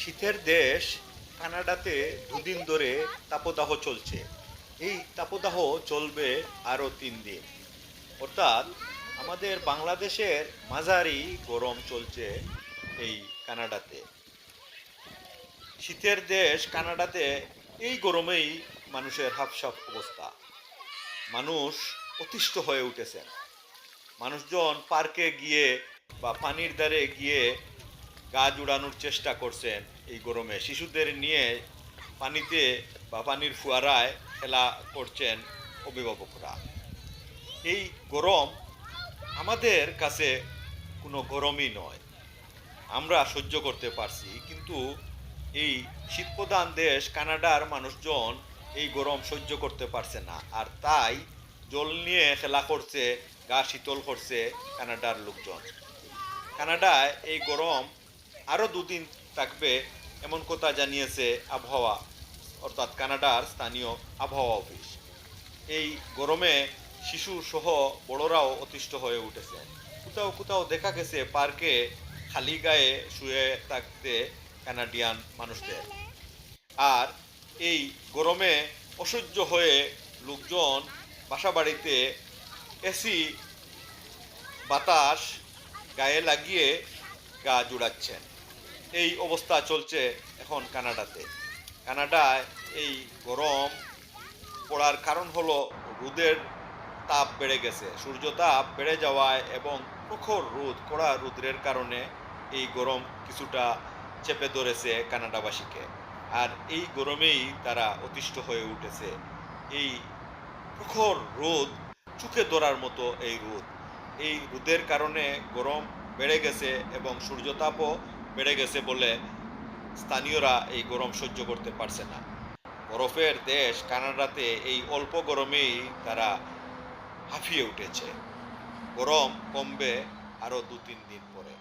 শীতের দেশ কানাডাতে দুদিন ধরে তাপদাহ চলছে। এই তাপদাহ চলবে আরও তিন দিন। অর্থাৎ আমাদের বাংলাদেশের মাঝারি গরম চলছে এই কানাডাতে। শীতের দেশ কানাডাতে এই গরমেই মানুষের হাফসাফ অবস্থা। মানুষ অতিষ্ঠ হয়ে উঠেছেন। মানুষজন পার্কে গিয়ে বা পানির ধারে গিয়ে গা জুড়ানোর চেষ্টা করছেন এই গরমে। শিশুদের নিয়ে পানিতে বা পানির ফুয়ারায় খেলা করছেন অভিভাবকরা। এই গরম আমাদের কাছে কোনো গরমই নয়। আমরা সহ্য করতে পারছি, কিন্তু এই শীতপ্রধান দেশ কানাডার মানুষজন এই গরম সহ্য করতে পারছে না। আর তাই জল নিয়ে খেলা করছে, গা শীতল করছে কানাডার লোকজন। কানাডায় এই গরম আরও দুদিন থাকবে, এমন কথা জানিয়েছে আবহাওয়া, অর্থাৎ কানাডার স্থানীয় আবহাওয়া অফিস। এই গরমে শিশু সহ বড়রাও অতিষ্ঠ হয়ে উঠেছে। কোথাও কোথাও দেখা গেছে পার্কে খালি গায়ে শুয়ে থাকতে কানাডিয়ান মানুষদের। আর এই গরমে অসহ্য হয়ে লোকজন বাসা বাড়িতে এসি, বাতাস, গায়ে লাগিয়ে গা জুড়াচ্ছেন। এই অবস্থা চলছে এখন কানাডাতে। কানাডায় এই গরম পড়ার কারণ হলো রোদের তাপ বেড়ে গেছে। সূর্য তাপ বেড়ে যাওয়ায় এবং প্রখর রোদ, কড়া রৌদ্রের কারণে এই গরম কিছুটা চেপে ধরেছে কানাডাবাসীকে। আর এই গরমেই তারা অতিষ্ঠ হয়ে উঠেছে। এই প্রখর রোদ চোখে ধরার মতো এই রোদ। এই রোদের কারণে গরম বেড়ে গেছে এবং সূর্যতাপও বেড়ে গেছে বলে স্থানীয়রা এই গরম সহ্য করতে পারছে না। বরফের দেশ কানাডাতে এই অল্প গরমেই তারা হাঁফিয়ে উঠেছে। গরম কমবে আরও দু তিন দিন পরে।